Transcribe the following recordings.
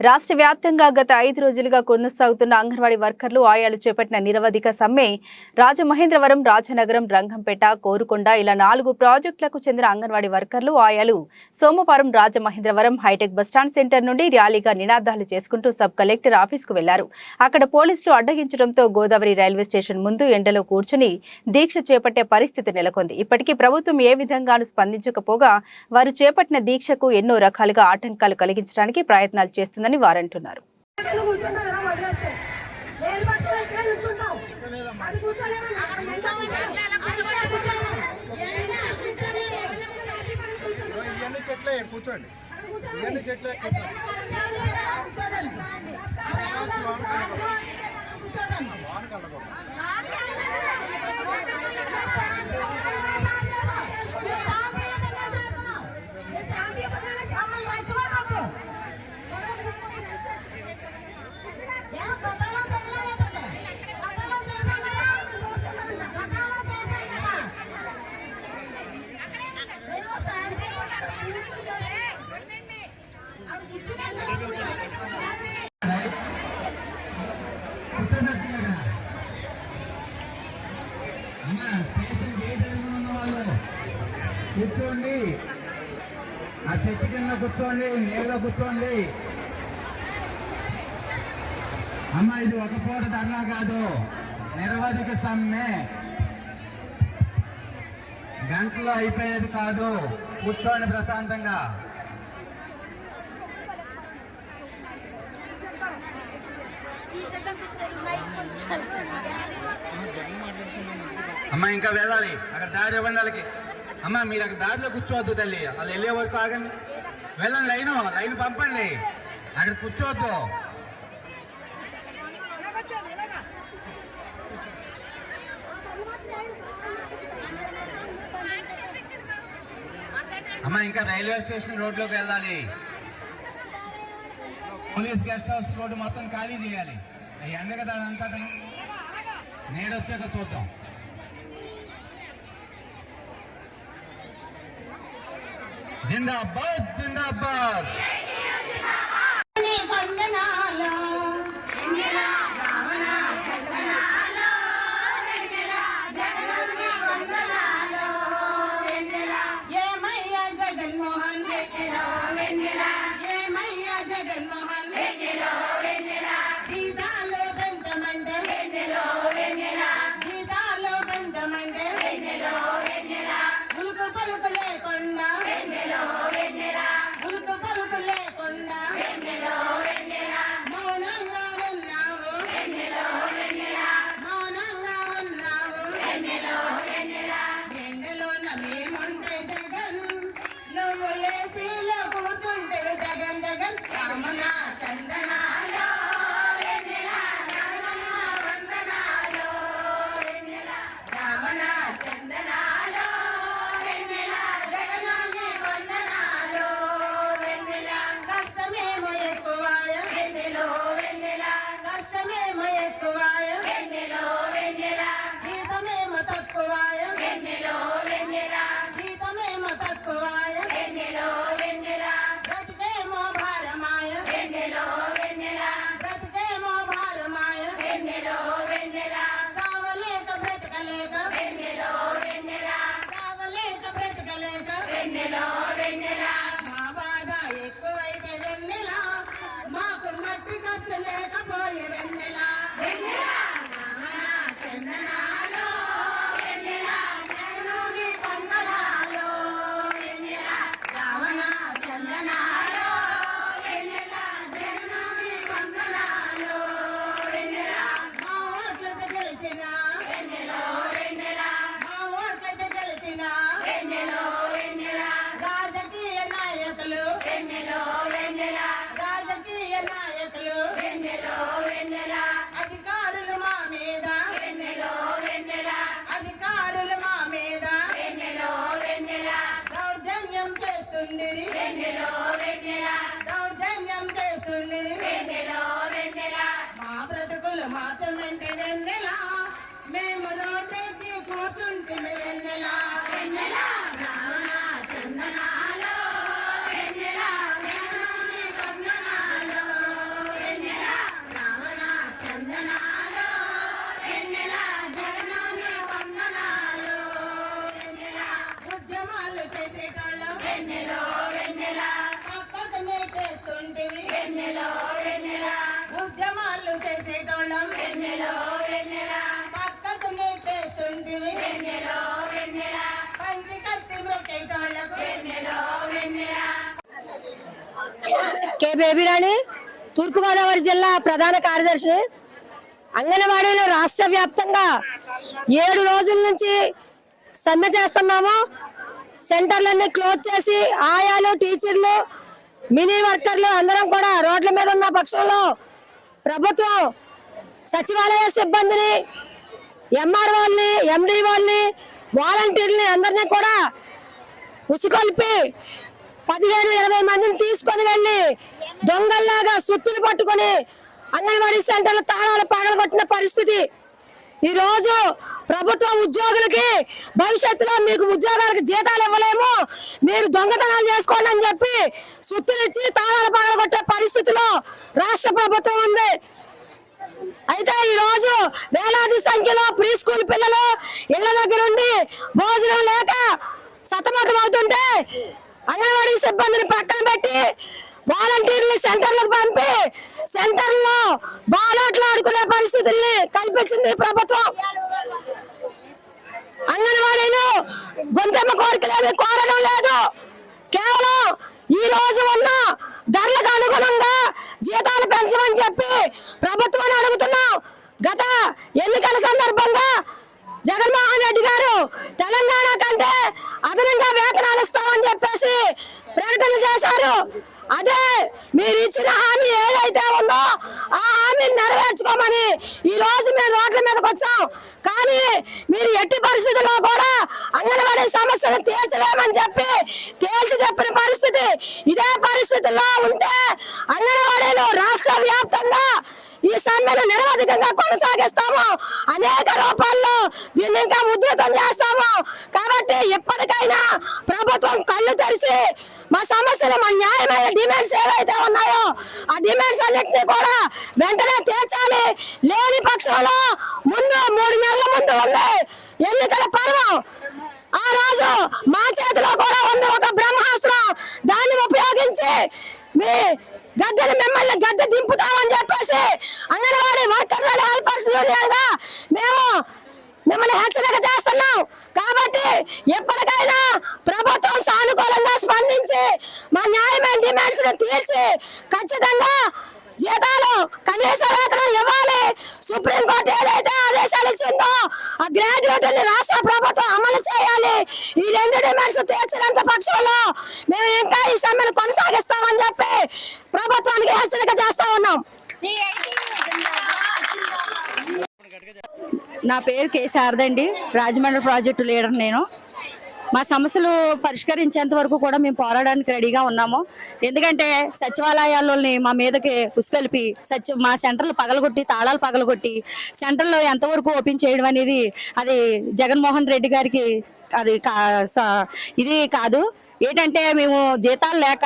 రాష్ట్ర వ్యాప్తంగా గత ఐదు రోజులుగా కొనసాగుతున్న అంగన్వాడీ వర్కర్లు ఆయాలు చేపట్టిన నిరవధిక సమ్మె రాజమహేంద్రవరం రాజనగరం రంగంపేట కోరుకొండ ఇలా నాలుగు ప్రాజెక్టులకు చెందిన అంగన్వాడీ వర్కర్లు ఆయాలు సోమవారం రాజమహేంద్రవరం హైటెక్ బస్టాండ్ సెంటర్ నుండి ర్యాలీగా నినాదాలు చేసుకుంటూ సబ్ కలెక్టర్ ఆఫీసుకు వెళ్ళారు. అక్కడ పోలీసులు అడ్డగించడంతో గోదావరి రైల్వే స్టేషన్ ముందు ఎండలో కూర్చుని దీక్ష చేపట్టే పరిస్థితి నెలకొంది. ఇప్పటికీ ప్రభుత్వం ఏ విధంగానూ స్పందించకపోగా వారు చేపట్టిన దీక్షకు ఎన్నో రకాలుగా ఆటంకాలు కలిగించడానికి ప్రయత్నాలు చేస్తుందని వారంటున్నారు. కూర్చోండి. వదిలేస్తే చెట్టు కింద కూర్చోండి నీళ్ళలో కూర్చోండి. అమ్మ ఇది ఒక పూట ధర్నా కాదు. నిరవధిక సమ్మె. గంటలో అయిపోయేది కాదు. కూర్చోండి ప్రశాంతంగా. అమ్మ ఇంకా వెళ్ళాలి. అక్కడ దారి ఇవ్వండి వాళ్ళకి. అమ్మ మీరు అక్కడ దారిలో కూర్చోవద్దు తల్లి. వాళ్ళు వెళ్ళే వరకు ఆగండి. వెళ్ళండి లైన్ లైన్ పంపండి. అక్కడ కూర్చోవద్దు. అమ్మ ఇంకా రైల్వే స్టేషన్ రోడ్లోకి వెళ్ళాలి. పోలీస్ గెస్ట్ హౌస్ రోడ్డు మొత్తం ఖాళీ చేయాలి. ఎండ కదా అదంతా నేడొచ్చాక చూద్దాం. జిందాబాద్ జిందాబాద్ తూర్పు గోదావరి జిల్లా ప్రధాన కార్యదర్శి. అంగన్వాడీలో రాష్ట్ర వ్యాప్తంగా ఏడు రోజుల నుంచి సమ్మె చేస్తున్నాము. సెంటర్లన్నీ క్లోజ్ చేసి ఆయాలు టీచర్లు మినీ వర్కర్లు అందరం కూడా రోడ్ల మీద ఉన్న పక్షంలో ప్రభుత్వం సచివాలయ సిబ్బందిని ఎంఆర్ఓల్ని ఎండి వాళ్ళని వాలంటీర్ని అందరినీ కూడా ఉసుకొల్పి పదిహేను ఇరవై మందిని తీసుకొని వెళ్ళి దొంగల్లాగా సుత్తులు పట్టుకొని అంగన్వాడీ సెంటర్లు తాళాలు పగలగొట్టిన పరిస్థితి ఈరోజు ప్రభుత్వం ప్రభుత్వ ఉద్యోగులకి భవిష్యత్తులో మీకు ఉద్యోగాలకు జీతాలు ఇవ్వలేము. మీరు దొంగతనాలు చేసుకోండి అని చెప్పి సుత్తులు ఇచ్చి తాళాలు పాల్గొట్టే పరిస్థితిలో రాష్ట్ర ప్రభుత్వం ఉంది. అయితే ఈ రోజు వేలాది సంఖ్యలో ప్రీ స్కూల్ పిల్లలు ఇళ్ళ దగ్గర ఉండి భోజనం లేక సతమతం అవుతుంటే అంగన్వాడీ సిబ్బందిని పక్కన పెట్టి వాలంటీర్లు సెంటర్లకు పంపి సెంటర్లో బాలోట్లు ఆడుకునే పరిస్థితుల్ని కల్పించింది ప్రభుత్వం. అంగన్వాడీలు గొంతెమ్మ కోరికలేవి కోరడం లేదు. కేవలం ఈ రోజు ఉన్న ధరలకు అనుగుణంగా జీతాలు పెంచమని చెప్పి ప్రభుత్వాన్ని అడుగుతున్నాం. గత ఎన్నికల సందర్భంగా జగన్మోహన్ రెడ్డి గారు తెలంగాణ కంటే అదనంగా వేతనాలు ఇస్తామని చెప్పేసి ప్రకటన చేశారు. అదే మీరు ఇచ్చిన హామీ ఏదైతే ఉందో ఆ హామీని నెరవేర్చుకోమని ఈ రోజు మేము రోడ్ల మీదకి వచ్చాం. కానీ మీరు ఎట్టి పరిస్థితుల్లో కూడా అంగన్వాడీ సమస్యను తీర్చలేమని చెప్పి తేల్చి చెప్పిన పరిస్థితి ఇదే పరిస్థితుల్లో ఉంటే అంగన్వాడీలు రాష్ట్ర వ్యాప్తంగా ఈ సమ్మెను నిరవధికంగా కొనసాగిస్తాము. అనేక రూపాల్లో దీన్ని ఇంకా ఉధృతం చేస్తాము. కాబట్టి ఎప్పటికైనా ప్రభుత్వం కళ్ళు తెరిచి మా సమస్యలు మా న్యాయమైన డిమాండ్స్ ఏవైతే ఉన్నాయో ఆ డిమాండ్స్ అన్నింటినీ కూడా వెంటనే తీర్చాలి. లేని పక్షంలో ముందు మూడు నెలల ముందు ఉంది ఎన్నికల పర్వం. ఆ రోజు మా చేతిలో కూడా ఉంది ఒక బ్రహ్మాస్త్రం. దాన్ని ఉపయోగించి మీ గద్దెని మిమ్మల్ని గద్దె దింపుతా చెప్పేసి అంగన్వాడీ వర్కర్స్ అండ్ హెల్పర్స్ యూనియన్గా మేము మిమ్మల్ని హెచ్చరిక చేస్తున్నాం కాబట్టి ఎప్పటికైనా ప్రభుత్వం సానుకూలంగా స్పందించి మా న్యాయమైన తీర్చి ఖచ్చితంగా జీతాలు కనీస వేతనం ఇవ్వాలి. సుప్రీంకోర్టు ఏదైతే ఆదేశాలు ఇచ్చిందో ఆ గ్రాడ్యుయేట్ రాష్ట్ర ప్రభుత్వం అమలు చేయాలి. ఈ రెండు డిమాండ్స్ తీర్చినంత పక్షంలో మేము ఇంకా ఈ సమ్మెను కొనసాగిస్తామని చెప్పి ప్రభుత్వానికి హెచ్చరిక చేస్తా ఉన్నాం. నా పేరు కె శారదండి. రాజమండ్రి ప్రాజెక్టు లీడర్ నేను. మా సమస్యలు పరిష్కరించేంత వరకు కూడా మేము పోరాడడానికి రెడీగా ఉన్నాము. ఎందుకంటే సచివాలయాల్లోని మా మీదకి ఉసుకలిపి సచి మా సెంటర్లు పగలగొట్టి తాళాలు పగలగొట్టి సెంటర్లో ఎంతవరకు ఓపెన్ చేయడం అనేది అది జగన్మోహన్ రెడ్డి గారికి అది కా- స- ఇది కాదు. ఏంటంటే మేము జీతాలు లేక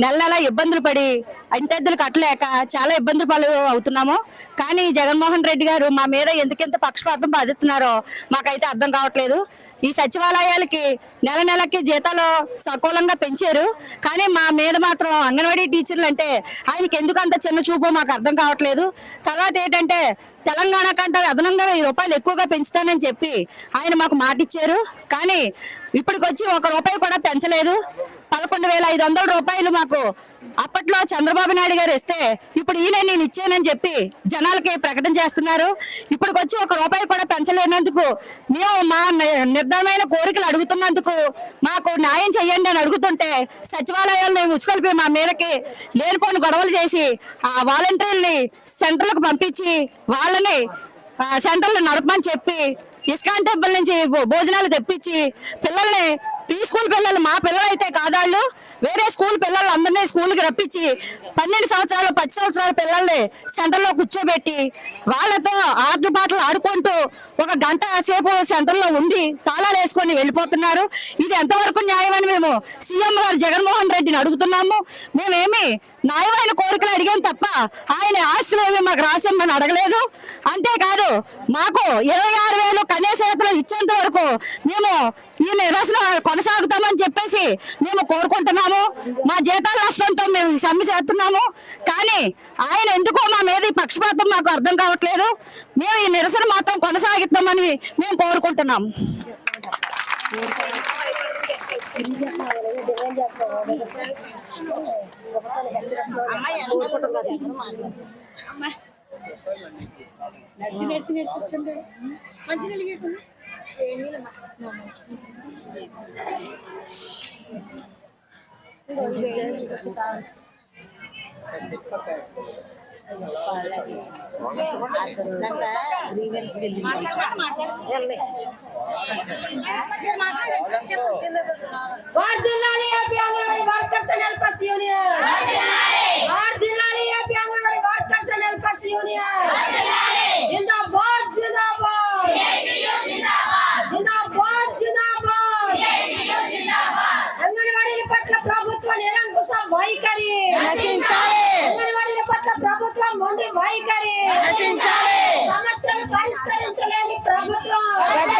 నెల నెల ఇబ్బందులు పడి అంతెద్దులు కట్టలేక చాలా ఇబ్బందులు పాలు అవుతున్నాము. కానీ జగన్మోహన్ రెడ్డి గారు మా మీద ఎందుకెంత పక్షపాతం బాధిస్తున్నారో మాకైతే అర్థం కావట్లేదు. ఈ సచివాలయాలకి నెల నెలకి జీతాలు సకూలంగా పెంచారు. కానీ మా మీద మాత్రం అంగన్వాడీ టీచర్లు అంటే ఆయనకి ఎందుకు అంత చిన్న చూపు మాకు అర్థం కావట్లేదు. తర్వాత ఏంటంటే తెలంగాణ కంటే అదనంగా వెయ్యి రూపాయలు ఎక్కువగా పెంచుతానని చెప్పి ఆయన మాకు మాట ఇచ్చారు కానీ ఇప్పటికొచ్చి ఒక రూపాయి కూడా పెంచలేదు. పదకొండు వేల ఐదు వందల రూపాయలు మాకు అప్పట్లో చంద్రబాబు నాయుడు గారు ఇస్తే ఇప్పుడు ఈయన నేను ఇచ్చానని చెప్పి జనాలకి ప్రకటన చేస్తున్నారు. ఇప్పటికొచ్చి ఒక రూపాయి కూడా పెంచలేనందుకు మేము మా ని- నిర్ధారమైన కోరికలు అడుగుతున్నందుకు మాకు న్యాయం చేయండి అని అడుగుతుంటే సచివాలయాలను ఉచ్చుకొలిపి మా మీదకి లేనిపోని గొడవలు చేసి ఆ వాలంటీర్ని సెంటర్లకు పంపించి వాళ్ళని సెంటర్లు నడపమని చెప్పి ఇస్కాన్ టెంపుల్ నుంచి భోజనాలు తెప్పించి పిల్లల్ని ప్రీ స్కూల్ పిల్లలు మా పిల్లలు అయితే కాదాళ్ళు. వేరే స్కూల్ పిల్లలు అందరినీ స్కూల్కి రప్పించి పన్నెండు సంవత్సరాలు పది సంవత్సరాల పిల్లల్ని సెంటర్లో కూర్చోబెట్టి వాళ్ళతో ఆటలు పాటలు ఆడుకుంటూ ఒక గంట సేపు సెంటర్లో ఉండి తాళాలు వేసుకొని వెళ్ళిపోతున్నారు. ఇది ఎంతవరకు న్యాయమని మేము సీఎం గారు జగన్మోహన్ రెడ్డిని అడుగుతున్నాము. మేమేమి న్యాయమైన కోరికలు అడిగాం తప్ప ఆయన ఆస్తులు ఏమి మాకు రాసిమ్మని అడగలేదు. అంతేకాదు మాకు ఇరవై ఆరు వేలు కనీస ఇచ్చేంత వరకు మేము ఈ నిరసన కొనసాగుతామని చెప్పేసి మేము కోరుకుంటున్నాము. మా జీతాల నష్టంతో మేము సమ్మె చేస్తున్నాము. కానీ ఆయన ఎందుకో మా మీద పక్షపాతం మాకు అర్థం కావట్లేదు. మేము ఈ నిరసన మాత్రం కొనసాగిస్తామని మేము కోరుకుంటున్నాం. వర్ధిల్లాలి AP anganwadi workers and helpers union వర్ధిల్లాలి ఏపీ పరిష్కరించలేని ప్రభుత్వం.